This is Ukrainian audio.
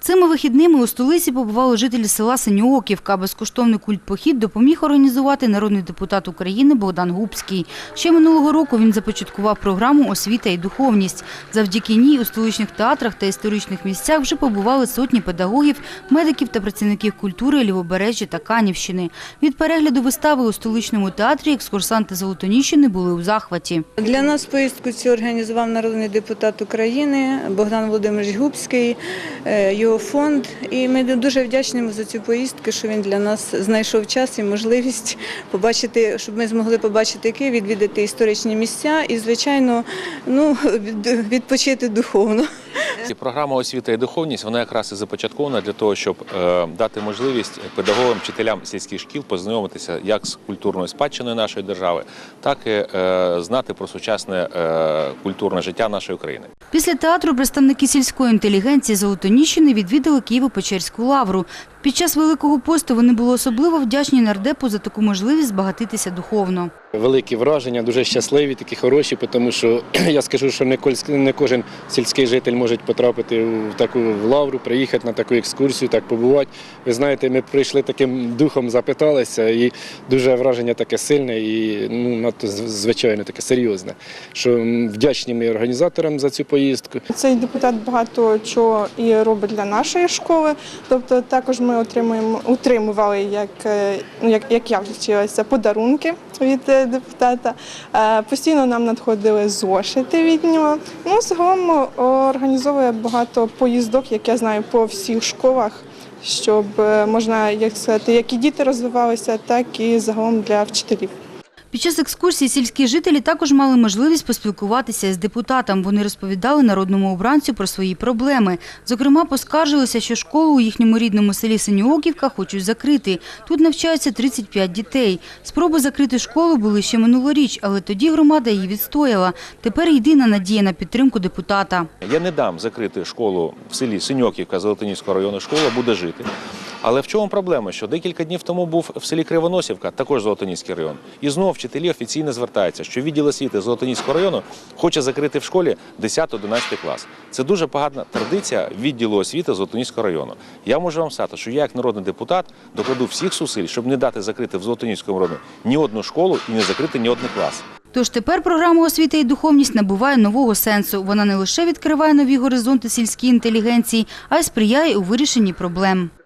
Цими вихідними у столиці побували жителі села Синьооківка. Безкоштовний культпохід допоміг організувати народний депутат України Богдан Губський. Ще минулого року він започаткував програму «Освіта і духовність». Завдяки ній у столичних театрах та історичних місцях вже побували сотні педагогів, медиків та працівників культури Лівобережжя та Канівщини. Від перегляду вистави у столичному театрі екскурсанти Золотоніщини були у захваті. Для нас поїздку цю організував народний депутат України Богдан Володимирович Губський, е, його фонд. І ми дуже вдячні за цю поїздку, що він для нас знайшов час і можливість побачити, щоб ми змогли побачити Київ, відвідати історичні місця і, звичайно, ну, відпочити духовно. І програма освіта і духовність вона якраз і започаткована для того, щоб е, дати можливість педагогам, вчителям сільських шкіл познайомитися як з культурною спадщиною нашої держави, так і е, знати про сучасне е, культурне життя нашої країни. Після театру представники сільської інтелігенції Золотоніщини відвідали Києво-Печерську лавру. Під час Великого посту вони були особливо вдячні нардепу за таку можливість збагатитися духовно. Великі враження, дуже щасливі, такі хороші, тому що я скажу, що не кожен сільський житель може потрапити в таку в лавру, приїхати на таку екскурсію, так побувати. Ви знаєте, ми прийшли таким духом, запиталися, і дуже враження таке сильне і ну, надто звичайно таке серйозне. Що вдячні ми організаторам за цю поїздку. Цей депутат багато чого і робить для нашої школи. Тобто також ми отримуємо отримували, як, е, ну, як, як я вчилася, подарунки від е, депутата. Е, Постійно нам надходили зошити від нього. Ну, загалом організовує багато поїздок, як я знаю, по всіх школах, щоб можна як сказати, як і діти розвивалися, так і загалом для вчителів. Під час екскурсії сільські жителі також мали можливість поспілкуватися з депутатом. Вони розповідали народному обранцю про свої проблеми. Зокрема, поскаржилися, що школу у їхньому рідному селі Синьооківка хочуть закрити. Тут навчаються 35 дітей. Спроби закрити школу були ще минулоріч, але тоді громада її відстояла. Тепер єдина надія на підтримку депутата. Я не дам закрити школу в селі Синьоківка Золотоніського району. Школа буде жити. Але в чому проблема? Що декілька днів тому був в селі Кривоносівка, також Золотоніський район. І знову вчителі офіційно звертаються, що відділ освіти Золотоніського району хоче закрити в школі 10-11 клас. Це дуже погана традиція відділу освіти Золотоніського району. Я можу вам сказати, що я, як народний депутат, докладу всіх зусиль, щоб не дати закрити в Золотоніському районі ні одну школу і не закрити ні один клас. Тож тепер програма «Освіта і духовність» набуває нового сенсу. Вона не лише відкриває нові горизонти сільській інтелігенції, а й сприяє у вирішенні проблем.